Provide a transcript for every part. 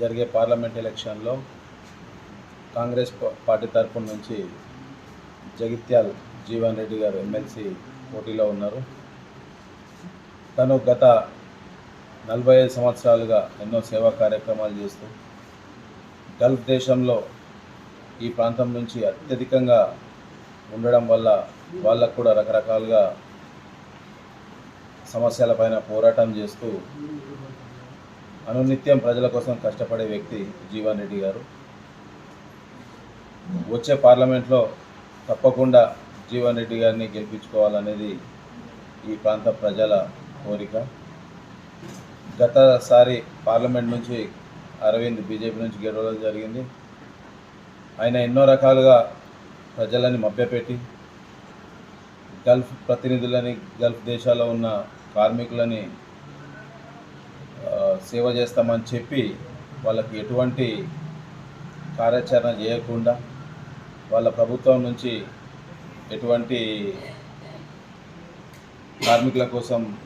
జరిగే పార్లమెంట్ ఎలక్షన్లో కాంగ్రెస్ పార్టీ తరఫున నుంచి జగిత్యాల్ జీవన్ రెడ్డి గారు ఎమ్మెల్సీ పోటీలో ఉన్నారు. తను గత నలభై ఐదు సంవత్సరాలుగా ఎన్నో సేవా కార్యక్రమాలు చేస్తూ గల్ఫ్ దేశంలో ఈ ప్రాంతం నుంచి అత్యధికంగా ఉండడం వల్ల వాళ్ళకు కూడా రకరకాలుగా సమస్యలపైన పోరాటం చేస్తూ అనునిత్యం ప్రజల కోసం కష్టపడే వ్యక్తి జీవన్ రెడ్డి గారు. వచ్చే పార్లమెంట్లో తప్పకుండా జీవన్ రెడ్డి గారిని గెలిపించుకోవాలనేది ఈ ప్రాంత ప్రజల కోరిక. గతసారి పార్లమెంట్ నుంచి అరవింద్ బీజేపీ నుంచి గెలవడం జరిగింది. ఆయన ఎన్నో రకాలుగా ప్రజలని మభ్యపెట్టి గల్ఫ్ ప్రతినిధులని గల్ఫ్ దేశాల్లో ఉన్న కార్మికులని సేవ చేస్తామని చెప్పి వాళ్ళకి ఎటువంటి కార్యాచరణ చేయకుండా వాళ్ళ ప్రభుత్వం నుంచి ఎటువంటి కార్మికుల కోసం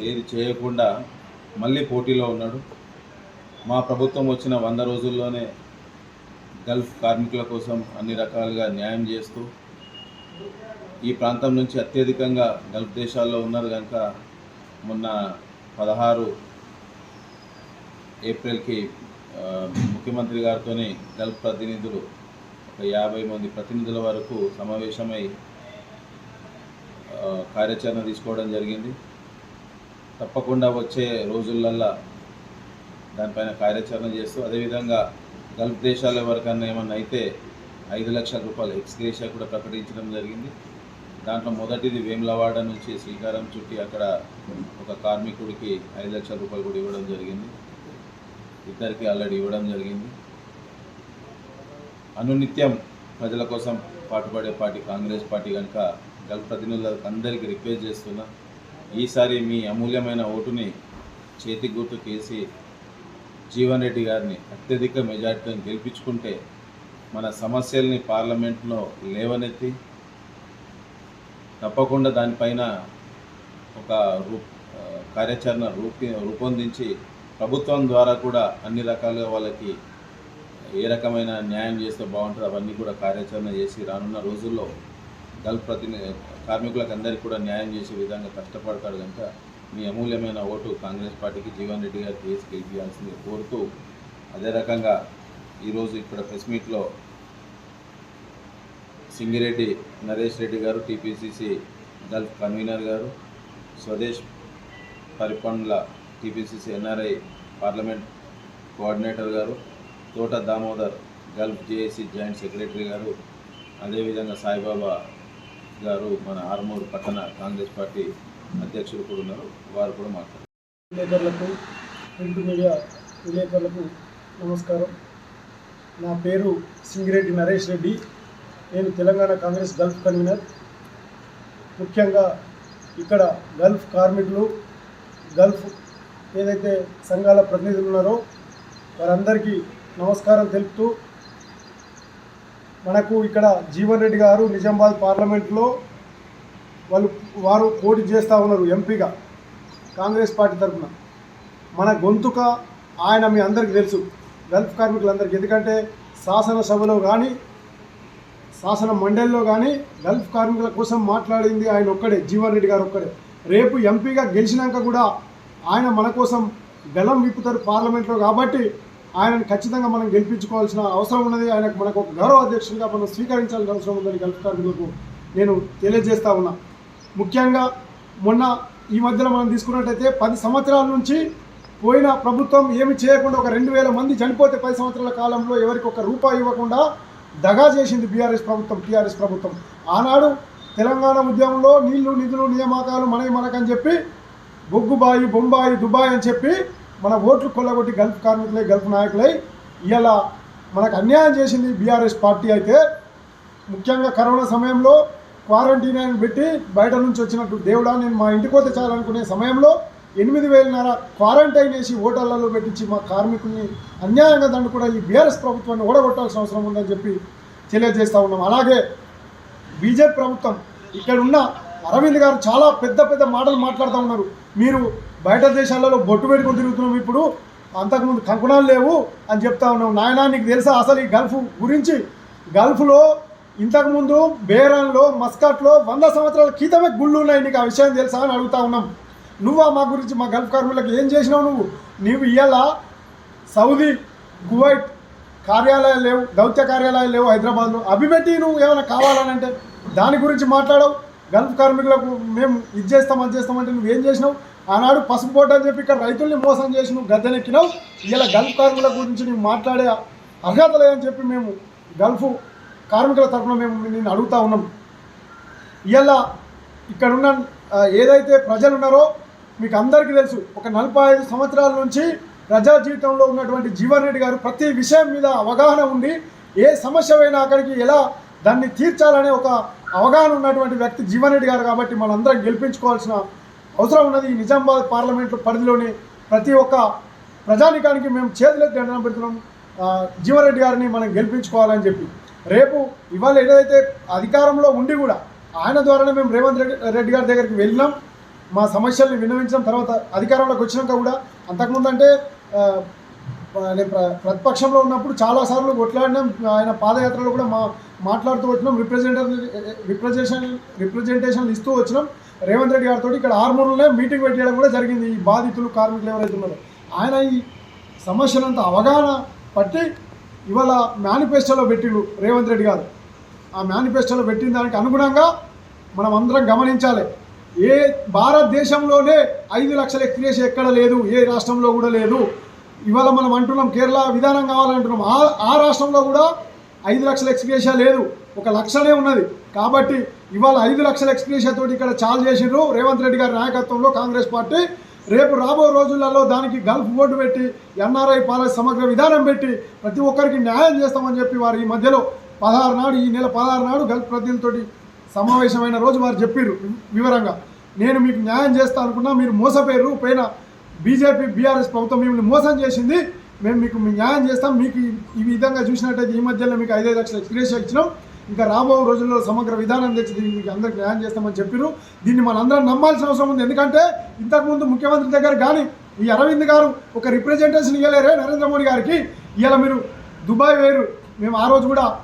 ఏది చేయకుండా మళ్ళీ పోటీలో ఉన్నాడు. మా ప్రభుత్వం వచ్చిన వంద రోజుల్లోనే గల్ఫ్ కార్మికుల కోసం అన్ని రకాలుగా న్యాయం చేస్తూ ఈ ప్రాంతం నుంచి అత్యధికంగా గల్ఫ్ దేశాల్లో ఉన్నారు కనుక మొన్న పదహారు ఏప్రిల్కి ముఖ్యమంత్రి గారితోనే గల్ఫ్ ప్రతినిధులు ఒక యాభై మంది ప్రతినిధుల వరకు సమావేశమై కార్యాచరణ తీసుకోవడం జరిగింది. తప్పకుండా వచ్చే రోజులల్లా దానిపైన కార్యాచరణ చేస్తూ అదేవిధంగా గల్ఫ్ దేశాల ఎవరికన్నా ఏమన్నా అయితే ఐదు లక్షల రూపాయలు ఎక్స్గ్రేషియా కూడా ప్రకటించడం జరిగింది. దాంట్లో మొదటిది వేములవాడ నుంచి శ్రీకారం చుట్టి అక్కడ ఒక కార్మికుడికి ఐదు లక్షల రూపాయలు కూడా ఇవ్వడం జరిగింది. ఇద్దరికి ఆల్రెడీ ఇవ్వడం జరిగింది. అనునిత్యం ప్రజల కోసం పాటుపడే పార్టీ కాంగ్రెస్ పార్టీ కనుక గల్ఫ్ ప్రతినిధులకు అందరికీ రిక్వెస్ట్ చేస్తున్నా ఈసారి మీ అమూల్యమైన ఓటుని చేతి గుర్తు కేసి జీవన్ రెడ్డి గారిని అత్యధిక మెజార్టీతో గెలిపించుకుంటే మన సమస్యల్ని పార్లమెంట్లో లేవనెత్తి తప్పకుండా దానిపైన ఒక రూ కార్యాచరణ రూపి రూపొందించి ప్రభుత్వం ద్వారా కూడా అన్ని రకాలుగా వాళ్ళకి ఏ రకమైన న్యాయం చేస్తే బాగుంటుందో అవన్నీ కూడా కార్యాచరణ చేసి రానున్న రోజుల్లో గల్ఫ్ ప్రతిని కార్మికులకు అందరికీ కూడా న్యాయం చేసే విధంగా కష్టపడతాడు కనుక మీ అమూల్యమైన ఓటు కాంగ్రెస్ పార్టీకి జీవన్ రెడ్డి గారు చేసి గెలిపించాల్సింది కోరుతూ అదే రకంగా ఈరోజు ఇక్కడ ప్రెస్ మీట్లో సింగిరెడ్డి నరేష్ రెడ్డి గారు టీపీసీసీ గల్ఫ్ కన్వీనర్ గారు Swadesh Paripandla TPCC NRI parliament coordinator గారు Thota Damodar Gulf JAC joint secretary గారు అదేవిధంగా సాయిబాబా గారు మన ఆర్మూర్ పట్టణ కాంగ్రెస్ పార్టీ అధ్యక్షులు కూడా ఉన్నారు. వారు కూడా మాట్లాడారు. విలేకరులకు ప్రింట్ మీడియా విలేకరులకు నమస్కారం. నా పేరు సింగిరెడ్డి నరేష్ రెడ్డి. నేను తెలంగాణ కాంగ్రెస్ గల్ఫ్ కన్వీనర్. ముఖ్యంగా ఇక్కడ గల్ఫ్ కార్మికులు గల్ఫ్ ఏదైతే సంఘాల ప్రతినిధులు ఉన్నారో వారందరికీ నమస్కారం తెలుపుతూ మనకు ఇక్కడ జీవన్ రెడ్డి గారు నిజామాబాద్ పార్లమెంట్లో వాళ్ళు వారు పోటీ చేస్తూ ఉన్నారు ఎంపీగా కాంగ్రెస్ పార్టీ తరఫున. మన గొంతుక ఆయన మీ అందరికీ తెలుసు గల్ఫ్ కార్మికులందరికీ. ఎందుకంటే శాసనసభలో కానీ శాసన మండలిలో కానీ గల్ఫ్ కార్మికుల కోసం మాట్లాడింది ఆయన ఒక్కడే జీవన్ రెడ్డి గారు ఒక్కడే. రేపు ఎంపీగా గెలిచినాక కూడా ఆయన మన కోసం గలం విప్పుతారు పార్లమెంట్లో కాబట్టి ఆయనను ఖచ్చితంగా మనం గెలిపించుకోవాల్సిన అవసరం ఉన్నది. ఆయనకు మనకు ఒక గౌరవ అధ్యక్షుడిగా మనం స్వీకరించాల్సిన అవసరం ఉందని గల్ఫ్ కార్మికులకు నేను తెలియజేస్తా ఉన్నా. ముఖ్యంగా మొన్న ఈ మధ్యలో మనం తీసుకున్నట్టయితే పది సంవత్సరాల నుంచి పోయిన ప్రభుత్వం ఏమి చేయకుండా ఒక రెండు వేల మంది చనిపోతే పది సంవత్సరాల కాలంలో ఎవరికి ఒక రూపాయి ఇవ్వకుండా దగా చేసింది బీఆర్ఎస్ ప్రభుత్వం టీఆర్ఎస్ ప్రభుత్వం. ఆనాడు తెలంగాణ ఉద్యమంలో నీళ్ళు నిధులు నియామకాలు మనవి మనకని చెప్పి బొగ్గుబాయి బొంబాయి దుబాయ్ అని చెప్పి మన ఓట్లు కొల్లగొట్టి గల్ఫ్ కార్మికులై గల్ఫ్ నాయకులై ఇలా మనకు అన్యాయం చేసింది బీఆర్ఎస్ పార్టీ అయితే. ముఖ్యంగా కరోనా సమయంలో క్వారంటైన్ అని పెట్టి బయట నుంచి వచ్చినట్టు దేవుడా నేను మా ఇంటికి పోతే చాలనుకునే సమయంలో ఎనిమిది వేలన్నర క్వారంటైన్ వేసి ఓటర్లలో పెట్టించి మా కార్మికుల్ని అన్యాయంగా దండు కూడా ఈ బీఆర్ఎస్ ప్రభుత్వాన్ని ఓడగొట్టాల్సిన అవసరం ఉందని చెప్పి తెలియజేస్తూ ఉన్నాం. అలాగే బీజేపీ ప్రభుత్వం ఇక్కడ ఉన్న అరవింద్ గారు చాలా పెద్ద పెద్ద మాటలు మాట్లాడుతూ ఉన్నారు. మీరు బయట దేశాలలో బొట్టు పెట్టుకుని తిరుగుతున్నాం ఇప్పుడు అంతకుముందు కంకుణాలు లేవు అని చెప్తా ఉన్నాం. నాయనా నీకు తెలుసా అసలు ఈ గల్ఫ్ గురించి? గల్ఫ్లో ఇంతకుముందు బేరాన్లో మస్కట్లో వంద సంవత్సరాల క్రితమే గుళ్ళు ఉన్నాయి. నీకు ఆ విషయం తెలుసా అని అడుగుతా ఉన్నాం. నువ్వా మా గురించి మా గల్ఫ్ కార్మికులకు ఏం చేసినావు నువ్వు? నీవు ఇవాళ సౌదీ కువైట్ కార్యాలయాలు లేవు దౌత్య కార్యాలయాలు లేవు హైదరాబాద్లో. అభిపెట్టి నువ్వు ఏమైనా కావాలని అంటే దాని గురించి మాట్లాడవు. గల్ఫ్ కార్మికులకు మేము ఇది చేస్తాం అది చేస్తామంటే నువ్వు ఏం చేసినావు? ఆనాడు పసుపు బోట్ అని చెప్పి ఇక్కడ రైతుల్ని మోసం చేసి నువ్వు గద్దెనెక్కినావు. ఇలా గల్ఫ్ కార్మికుల గురించి నువ్వు మాట్లాడే అర్హత లేదని చెప్పి మేము గల్ఫ్ కార్మికుల తరఫున మేము నేను అడుగుతా ఉన్నాం. ఇలా ఇక్కడున్న ఏదైతే ప్రజలు ఉన్నారో మీకు అందరికీ తెలుసు ఒక నలభై ఐదు సంవత్సరాల నుంచి ప్రజా జీవితంలో ఉన్నటువంటి జీవన్ రెడ్డి గారు ప్రతి విషయం మీద అవగాహన ఉండి ఏ సమస్య అయినా అక్కడికి ఎలా దాన్ని తీర్చాలనే ఒక అవగాహన ఉన్నటువంటి వ్యక్తి జీవన్ రెడ్డి గారు కాబట్టి మనందరం గెలిపించుకోవాల్సిన అవసరం ఉన్నది. ఈ నిజామాబాద్ పార్లమెంట్ పరిధిలోని ప్రతి ఒక్క ప్రజానికానికి మేము చేతులెత్తి దండం పెడుతున్నాం. జీవన్ రెడ్డి గారిని మనం గెలిపించుకోవాలని చెప్పి. రేపు ఇవాళ ఏదైతే అధికారంలో ఉండి కూడా ఆయన ద్వారానే మేము రేవంత్ రెడ్డి గారి దగ్గరికి వెళ్ళినాం. మా సమస్యల్ని విన్నవించడం తర్వాత అధికారంలోకి వచ్చినాక కూడా అంతకుముందు అంటే నేను ప్ర- ప్రతిపక్షంలో ఉన్నప్పుడు చాలాసార్లు కొట్లాడినాం. ఆయన పాదయాత్రలో కూడా మా మాట్లాడుతూ వచ్చినాం రిప్రజెంటర్ రిప్రజెంటేషన్ రిప్రజెంటేషన్లు ఇస్తూ వచ్చినాం. రేవంత్ రెడ్డి గారితో ఇక్కడ ఆర్మూర్లోనే మీటింగ్ పెట్టడం కూడా జరిగింది. ఈ బాధితులు కార్మికులు ఎవరైతే ఉన్నారో. ఆయన ఈ సమస్యలంతా అవగాహన పట్టి ఇవాళ మేనిఫెస్టోలో పెట్టిండు రేవంత్ రెడ్డి గారు. ఆ మేనిఫెస్టోలో పెట్టిన దానికి అనుగుణంగా మనం అందరం గమనించాలి. ఏ భారతదేశంలోనే ఐదు లక్షల ఎక్స్ప్రెస్ ఎక్కడ లేదు ఏ రాష్ట్రంలో కూడా లేదు. ఇవాళ మనం అంటున్నాం కేరళ విధానం కావాలంటున్నాం. ఆ ఆ రాష్ట్రంలో కూడా ఐదు లక్షల ఎక్స్ప్రెషా లేదు. ఒక లక్షనే ఉన్నది. కాబట్టి ఇవాళ ఐదు లక్షల ఎక్స్ప్రెషా తోటి ఇక్కడ చాలు చేసిండ్రు. రేవంత్ రెడ్డి గారి నాయకత్వంలో కాంగ్రెస్ పార్టీ. రేపు రాబో రోజులలో దానికి గల్ఫ్ బోర్డు పెట్టి ఎన్ఆర్ఐ పాలసీ సమగ్ర విధానం పెట్టి ప్రతి ఒక్కరికి న్యాయం చేస్తామని చెప్పి వారు ఈ మధ్యలో పదహారు నాడు ఈ నెల పదహారు నాడు గల్ఫ్ ప్రతినిధులతోటి సమావేశమైన రోజు వారు చెప్పారు వివరంగా. నేను మీకు న్యాయం చేస్తా అనుకున్నా మీరు మోసపోయారు పైన బీజేపీ బీఆర్ఎస్ ప్రభుత్వం మిమ్మల్ని మోసం చేసింది. మేము మీకు న్యాయం చేస్తాం. మీకు ఈ- విధంగా చూసినట్టయితే ఈ మధ్యలో మీకు ఐదైదు లక్షల ఎక్స్ప్రెస్ ఇచ్చినాం. ఇంకా రాబో రోజుల్లో సమగ్ర విధానం తెచ్చి దీన్ని మీకు అందరికి న్యాయం చేస్తామని చెప్పారు దీన్ని మనందరం నమ్మాల్సిన అవసరం ఉంది. ఎందుకంటే ఇంతకుముందు ముఖ్యమంత్రి దగ్గర కానీ ఈ అరవింద్ గారు ఒక రిప్రజెంటేషన్ ఇవ్వలేరే నరేంద్ర మోడీ గారికి. ఇలా మీరు దుబాయ్ వేరు. మేము ఆ రోజు కూడా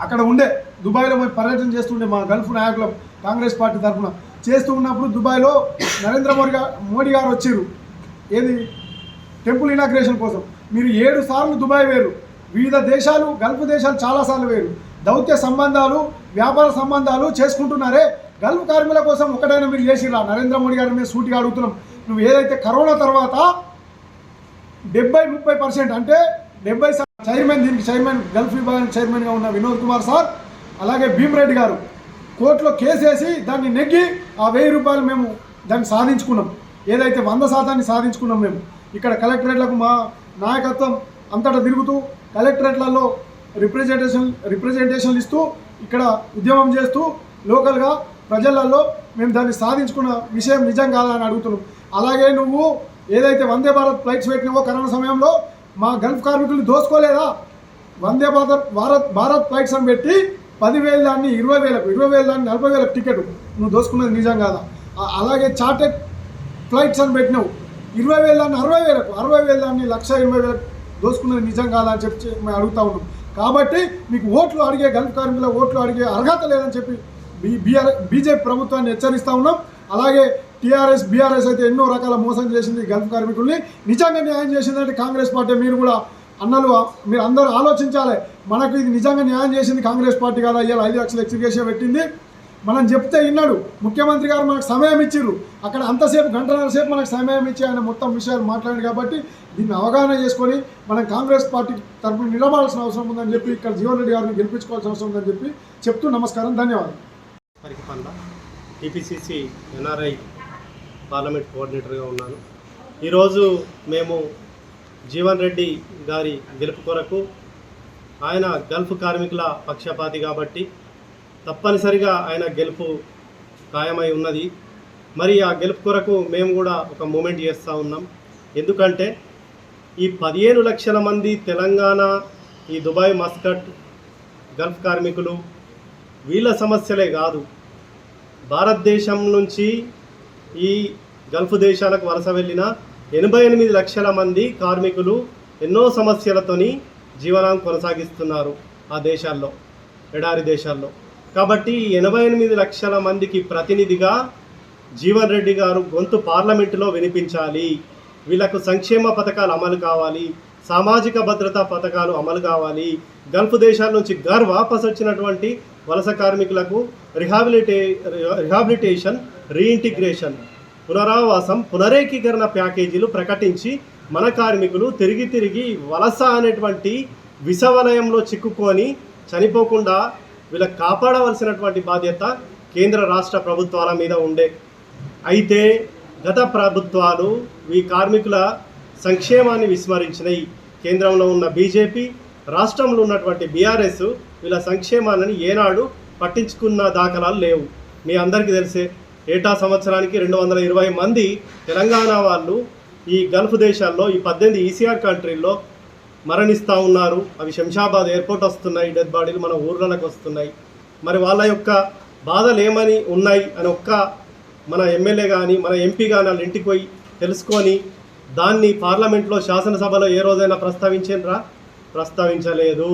అక్కడ ఉండే దుబాయ్లో మేము పర్యటన చేస్తుండే మా గల్ఫ్ నాయకులం కాంగ్రెస్ పార్టీ తరఫున. చేస్తూ ఉన్నప్పుడు దుబాయ్లో నరేంద్ర మోడీ గారు మోడీ గారు వచ్చారు ఏది? టెంపుల్ ఇనాగ్రేషన్ కోసం. మీరు ఏడు సార్లు దుబాయ్ వేరు. వివిధ దేశాలు గల్ఫ్ దేశాలు చాలాసార్లు వేరు. దౌత్య సంబంధాలు వ్యాపార సంబంధాలు చేసుకుంటున్నారే. గల్ఫ్ కార్మికుల కోసం ఒకటైనా మీరు చేసిరా నరేంద్ర మోడీ గారి మీద సూటిగా అడుగుతున్నాం. నువ్వు ఏదైతే కరోనా తర్వాత డెబ్బై ముప్పై పర్సెంట్ అంటే డెబ్బై చైర్మన్ దీనికి చైర్మన్ గల్ఫ్ విభాగానికి చైర్మన్గా ఉన్న వినోద్ కుమార్ సార్ అలాగే భీమరెడ్డి గారు కోర్టులో కేసు వేసి దాన్ని నెగ్గి ఆ వెయ్యి రూపాయలు మేము దాన్ని సాధించుకున్నాం. ఏదైతే వంద శాతాన్ని సాధించుకున్నాం మేము. ఇక్కడ కలెక్టరేట్లకు మా నాయకత్వం అంతటా తిరుగుతూ కలెక్టరేట్లలో రిప్రజెంటేషన్ రిప్రజెంటేషన్లు ఇస్తూ ఇక్కడ ఉద్యమం చేస్తూ లోకల్గా ప్రజలలో మేము దాన్ని సాధించుకున్న విషయం నిజం కాదా అని అడుగుతున్నాం. అలాగే నువ్వు ఏదైతే వందే భారత్ ఫ్లైట్స్ పెట్టినావో కరోనా సమయంలో మా గల్ఫ్ కార్మికులు దోసుకోలేదా? వందే భారత్ భారత్ భారత్ ఫ్లైట్స్ అని పెట్టి పదివేలు దాన్ని ఇరవై వేలకు ఇరవై వేలు దాన్ని నలభై వేలకు టికెట్ నువ్వు దోసుకున్నది నిజం కాదా? అలాగే చార్టెడ్ ఫ్లైట్స్ అని పెట్టినావు. ఇరవై వేలు దాన్ని అరవై వేలకు అరవై వేలు దాన్ని లక్ష ఇరవై వేలకు దోసుకున్నది నిజం కాదా అని చెప్పి మేము అడుగుతా ఉన్నాం. కాబట్టి మీకు ఓట్లు అడిగే గల్ఫ్ కార్మికుల ఓట్లు అడిగే అర్హత లేదని చెప్పి బీఆర్ బీజేపీ ప్రభుత్వాన్ని హెచ్చరిస్తూ ఉన్నాం. అలాగే టీఆర్ఎస్ బీఆర్ఎస్ అయితే ఎన్నో రకాల మోసం చేసింది గల్ఫ్ కార్మికుల్ని. నిజంగా న్యాయం చేసిందంటే కాంగ్రెస్ పార్టీ మీరు కూడా అన్నలు మీరు అందరూ ఆలోచించాలి. మనకు ఇది నిజంగా న్యాయం చేసింది కాంగ్రెస్ పార్టీ కదా ఇవాళ ఐదు లక్షలు ఎక్స్గ్రేషన్ పెట్టింది. మనం చెప్తే విన్నాడు. ముఖ్యమంత్రి గారు మనకు సమయం ఇచ్చిర్రు. అక్కడ అంతసేపు గంటన్నర సేపు మనకు సమయం ఇచ్చి ఆయన మొత్తం విషయాలు మాట్లాడారు కాబట్టి దీన్ని అవగాహన చేసుకొని మనం కాంగ్రెస్ పార్టీ తరఫున నిలబడాల్సిన అవసరం ఉందని చెప్పి ఇక్కడ జీవన్ రెడ్డి గారిని గెలిపించుకోవాల్సిన అవసరం ఉందని చెప్పి చెప్తూ నమస్కారం ధన్యవాదాలు. పరికిపండ టీపీసీసీ ఎన్ఆర్ఐ పార్లమెంట్ కోఆర్డినేటర్గా ఉన్నాను. ఈరోజు మేము జీవన్ రెడ్డి గారి గెలుపు కొరకు ఆయన గల్ఫ్ కార్మికుల పక్షపాతి కాబట్టి తప్పనిసరిగా ఆయన గెలుపు ఖాయమై ఉన్నది. మరి ఆ గెలుపు కొరకు మేము కూడా ఒక మూమెంట్ చేస్తూ ఉన్నాం. ఎందుకంటే ఈ పదిహేను లక్షల మంది తెలంగాణ ఈ దుబాయ్ మస్కట్ గల్ఫ్ కార్మికులు వీళ్ళ సమస్యలే కాదు. భారతదేశం నుంచి ఈ గల్ఫ్ దేశాలకు వలస వెళ్ళిన ఎనభై ఎనిమిది లక్షల మంది కార్మికులు ఎన్నో సమస్యలతోని జీవనం కొనసాగిస్తున్నారు ఆ దేశాల్లో ఎడారి దేశాల్లో. కాబట్టి ఎనభై ఎనిమిది లక్షల మందికి ప్రతినిధిగా జీవన్ రెడ్డి గారు గొంతు పార్లమెంటులో వినిపించాలి. వీళ్ళకు సంక్షేమ పథకాలు అమలు కావాలి. సామాజిక భద్రతా పథకాలు అమలు కావాలి. గల్ఫ్ దేశాల నుంచి గర్ వాపస్ వచ్చినటువంటి వలస కార్మికులకు రిహాబిలిటే రిహాబిలిటేషన్ రీఇంటిగ్రేషన్ పునరావాసం పునరేకీకరణ ప్యాకేజీలు ప్రకటించి మన కార్మికులు తిరిగి తిరిగి వలస అనేటువంటి విషవలయంలో చిక్కుకొని చనిపోకుండా వీళ్ళకి కాపాడవలసినటువంటి బాధ్యత కేంద్ర రాష్ట్ర ప్రభుత్వాల మీద ఉండే. అయితే గత ప్రభుత్వాలు ఈ కార్మికుల సంక్షేమాన్ని విస్మరించినాయి. కేంద్రంలో ఉన్న బీజేపీ రాష్ట్రంలో ఉన్నటువంటి బీఆర్ఎస్ వీళ్ళ సంక్షేమాన్ని ఏనాడు పట్టించుకున్న దాఖలాలు లేవు. మీ అందరికీ తెలిసే ఏటా సంవత్సరానికి రెండు వందల ఇరవై మంది తెలంగాణ వాళ్ళు ఈ గల్ఫ్ దేశాల్లో ఈ పద్దెనిమిది ఈసీఆర్ కంట్రీల్లో మరణిస్తూ ఉన్నారు. అవి శంషాబాద్ ఎయిర్పోర్ట్ వస్తున్నాయి. డెడ్ బాడీలు మన ఊర్లలోకి వస్తున్నాయి. మరి వాళ్ళ యొక్క బాధలు ఏమని ఉన్నాయి అని ఒక్క మన ఎమ్మెల్యే కానీ మన ఎంపీ కానీ వాళ్ళ ఇంటికి పోయి తెలుసుకొని దాన్ని పార్లమెంట్లో శాసనసభలో ఏ రోజైనా ప్రస్తావించరా ప్రస్తావించలేదు.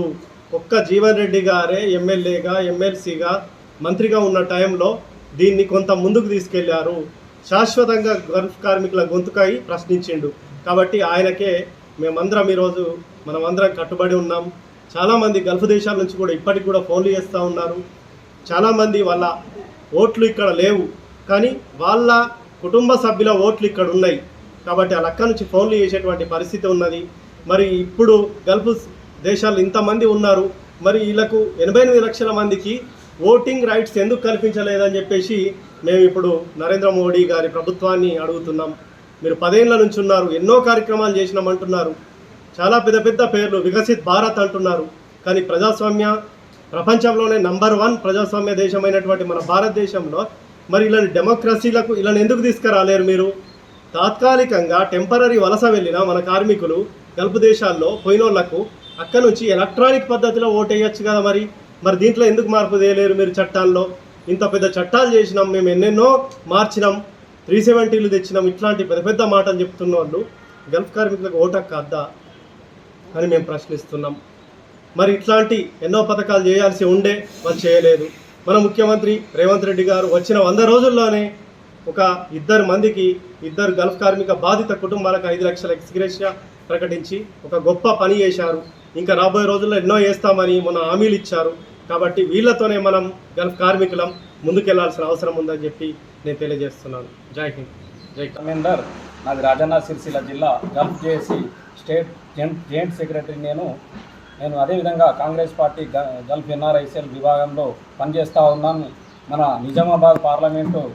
ఒక్క జీవన్ రెడ్డి గారే ఎమ్మెల్యేగా ఎమ్మెల్సీగా మంత్రిగా ఉన్న టైంలో దీన్ని కొంత ముందుకు తీసుకెళ్ళారు. శాశ్వతంగా గల్ఫ్ కార్మికుల గొంతుకై ప్రశ్నించిండు. కాబట్టి ఆయనకే మేమందరం ఈరోజు మనమందరం కట్టుబడి ఉన్నాం. చాలామంది గల్ఫ్ దేశాల నుంచి కూడా ఇప్పటికి కూడా ఫోన్లు చేస్తూ ఉన్నారు. చాలామంది వాళ్ళ ఓట్లు ఇక్కడ లేవు. కానీ వాళ్ళ కుటుంబ సభ్యుల ఓట్లు ఇక్కడ ఉన్నాయి. కాబట్టి వాళ్ళ అక్క నుంచి ఫోన్లు చేసేటువంటి పరిస్థితి ఉన్నది. మరి ఇప్పుడు గల్ఫ్ దేశాలు ఇంతమంది ఉన్నారు. మరి వీళ్ళకు ఎనభై ఎనిమిది లక్షల మందికి ఓటింగ్ రైట్స్ ఎందుకు కల్పించలేదని చెప్పేసి మేము ఇప్పుడు నరేంద్ర మోడీ గారి ప్రభుత్వాన్ని అడుగుతున్నాం. మీరు పదేళ్ళ నుంచి ఉన్నారు ఎన్నో కార్యక్రమాలు చేసినామంటున్నారు. చాలా పెద్ద పెద్ద పేర్లు వికసిత్ భారత్ అంటున్నారు. కానీ ప్రజాస్వామ్య ప్రపంచంలోనే నంబర్ వన్ ప్రజాస్వామ్య దేశమైనటువంటి మన భారతదేశంలో మరి ఇలాంటి డెమోక్రసీలకు ఇలా ఎందుకు తీసుకురాలేరు మీరు? తాత్కాలికంగా టెంపరీ వలస వెళ్ళిన మన కార్మికులు గల్ఫ్ దేశాల్లో పోయినోళ్ళకు అక్కడ నుంచి ఎలక్ట్రానిక్ పద్ధతిలో ఓటేయచ్చు కదా మరి? మరి దీంట్లో ఎందుకు మార్పు చేయలేరు మీరు చట్టాల్లో? ఇంత పెద్ద చట్టాలు చేసినాం మేము ఎన్నెన్నో మార్చినాం. త్రీ సెవెంటీలు తెచ్చినాం. ఇట్లాంటి పెద్ద పెద్ద మాటలు చెప్తున్న వాళ్ళు గల్ఫ్ కార్మికులకు ఓటక్ కాద్దా అని మేము ప్రశ్నిస్తున్నాం. మరి ఇట్లాంటి ఎన్నో పథకాలు చేయాల్సి ఉండే వాళ్ళు చేయలేదు. మన ముఖ్యమంత్రి రేవంత్ రెడ్డి గారు వచ్చిన వంద రోజుల్లోనే ఒక ఇద్దరు మందికి ఇద్దరు గల్ఫ్ కార్మిక బాధిత కుటుంబాలకు ఐదు లక్షల ఎక్స్గ్రేషియా ప్రకటించి ఒక గొప్ప పని చేశారు. ఇంకా రాబోయే రోజుల్లో ఎన్నో చేస్తామని మన హామీలు ఇచ్చారు. కాబట్టి వీళ్ళతోనే మనం గల్ఫ్ కార్మికులం ముందుకెళ్ళాల్సిన అవసరం ఉందని చెప్పి నేను తెలియజేస్తున్నాను. జై హింద్. జై కా- నాది రాజన్న సిరిసిల్ల జిల్లా. Gulf JAC state joint joint secretary నేను. నేను అదేవిధంగా కాంగ్రెస్ పార్టీ గ- గల్ఫ్ ఎన్ఆర్ఐసిఎల్ విభాగంలో పనిచేస్తూ ఉన్నాను. మన నిజామాబాద్ పార్లమెంటు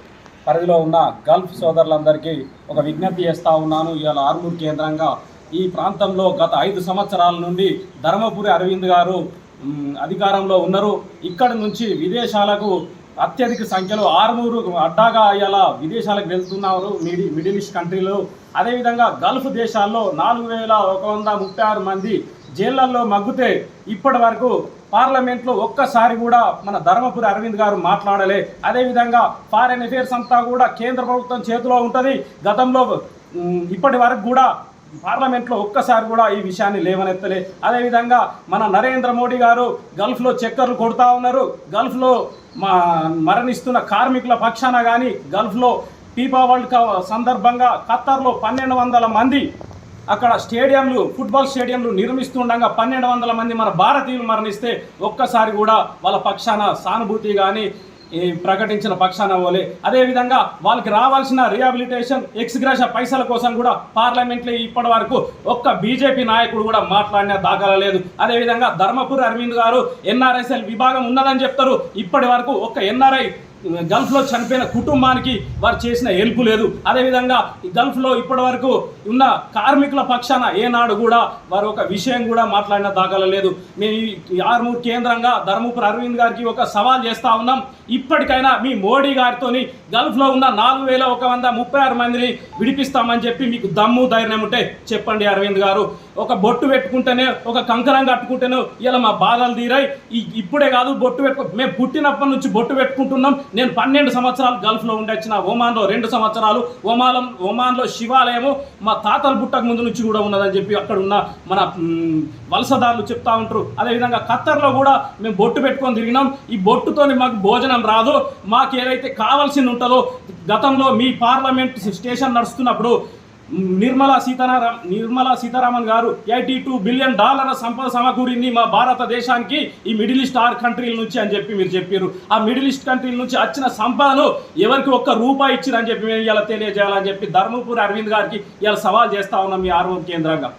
పరిధిలో ఉన్న గల్ఫ్ సోదరులందరికీ ఒక విజ్ఞప్తి చేస్తూ ఉన్నాను. ఇవాళ ఆర్మూర్ కేంద్రంగా ఈ ప్రాంతంలో గత ఐదు సంవత్సరాల నుండి ధర్మపురి అరవింద్ గారు అధికారంలో ఉన్నారు. ఇక్కడి నుంచి విదేశాలకు అత్యధిక సంఖ్యలో ఆరునూరు అడ్డాగా అయ్యేలా విదేశాలకు వెళ్తున్నారు మిడి మిడిల్ ఈస్ట్ కంట్రీలో. అదేవిధంగా గల్ఫ్ దేశాల్లో నాలుగు వేల ఒక వంద ముప్పై ఆరు మంది జైళ్ళలో మగ్గుతే ఇప్పటి వరకు పార్లమెంట్లో ఒక్కసారి కూడా మన ధర్మపురి అరవింద్ గారు మాట్లాడలే. అదేవిధంగా ఫారెన్ అఫేర్స్ అంతా కూడా కేంద్ర ప్రభుత్వం చేతిలో ఉంటుంది. గతంలో ఇప్పటి వరకు కూడా పార్లమెంట్లో ఒక్కసారి కూడా ఈ విషయాన్ని లేవనెత్తలే. అదేవిధంగా మన నరేంద్ర మోడీ గారు గల్ఫ్లో చక్కర్లు కొడుతూ ఉన్నారు. గల్ఫ్లో మా మరణిస్తున్న కార్మికుల పక్షాన కానీ గల్ఫ్లో ఫీఫా వరల్డ్ కప్ సందర్భంగా ఖత్తర్లో పన్నెండు వందల మంది అక్కడ స్టేడియంలు ఫుట్బాల్ స్టేడియంలు నిర్మిస్తుండగా పన్నెండు వందల మంది మన భారతీయులు మరణిస్తే ఒక్కసారి కూడా వాళ్ళ పక్షాన సానుభూతి కానీ ప్రకటించిన పక్షాన పోలే అదేవిధంగా వాళ్ళకి రావాల్సిన రిహాబిలిటేషన్ ఎక్స్గ్రాష పైసల కోసం కూడా పార్లమెంట్లో ఇప్పటి వరకు ఒక్క బీజేపీ నాయకుడు కూడా మాట్లాడిన దాఖలా లేదు. అదేవిధంగా ధర్మపురి అరవింద్ గారు ఎన్ఆర్ఎస్ఎల్ విభాగం ఉన్నదని చెప్తారు. ఇప్పటి వరకు ఒక్క ఎన్ఆర్ఐ గల్ఫ్లో చనిపోయిన కుటుంబానికి వారు చేసిన హెల్ప్ లేదు. అదేవిధంగా గల్ఫ్లో ఇప్పటి వరకు ఉన్న కార్మికుల పక్షాన ఏనాడు కూడా వారు ఒక విషయం కూడా మాట్లాడిన దాఖలు లేదు. మేము ఈ ఆర్మూర్ కేంద్రంగా ధర్మపురి అరవింద్ గారికి ఒక సవాల్ చేస్తా ఉన్నాం. ఇప్పటికైనా మీ మోడీ గారితోని గల్ఫ్లో ఉన్న నాలుగు వేల ఒక వంద ముప్పై ఆరు మందిని విడిపిస్తామని చెప్పి మీకు దమ్ము ధైర్యం ఉంటే చెప్పండి అరవింద్ గారు. ఒక బొట్టు పెట్టుకుంటేనే ఒక కంకరం కట్టుకుంటేనే ఇలా మా బాధలు తీరాయి. ఈ ఇప్పుడే కాదు బొట్టు పెట్టుకో మేము పుట్టినప్పటి నుంచి బొట్టు పెట్టుకుంటున్నాం. నేను పన్నెండు సంవత్సరాలు గల్ఫ్లో ఉండొచ్చిన ఒమాన్లో రెండు సంవత్సరాలు ఒమాలం ఒమాన్లో శివాలయము మా తాతల బుట్టకు ముందు నుంచి కూడా ఉన్నదని చెప్పి అక్కడ ఉన్న మన వలసదారులు చెప్తా ఉంటారు. అదేవిధంగా ఖత్తర్లో కూడా మేము బొట్టు పెట్టుకొని తిరిగినాం. ఈ బొట్టుతోని మాకు భోజనం రాదు. మాకు ఏదైతే కావాల్సింది ఉంటుందో గతంలో మీ పార్లమెంట్ స్టేషన్ నడుస్తున్నప్పుడు నిర్మలా సీతారా నిర్మలా సీతారామన్ గారు ఎయిటీ టూ బిలియన్ డాలర్ల సంపద సమకూరింది మా భారతదేశానికి ఈ మిడిల్ ఈస్ట్ ఆర్ కంట్రీల నుంచి అని చెప్పి మీరు చెప్పారు ఆ మిడిల్ ఈస్ట్ కంట్రీల నుంచి వచ్చిన సంపదను ఎవరికి ఒక్క రూపాయి ఇచ్చిరని చెప్పి మేము ఇలా తెలియజేయాలని చెప్పి ధర్మపూర్ అరవింద్ గారికి ఇలా సవాల్ చేస్తా ఉన్నాం మీ ఆర్వం కేంద్రంగా.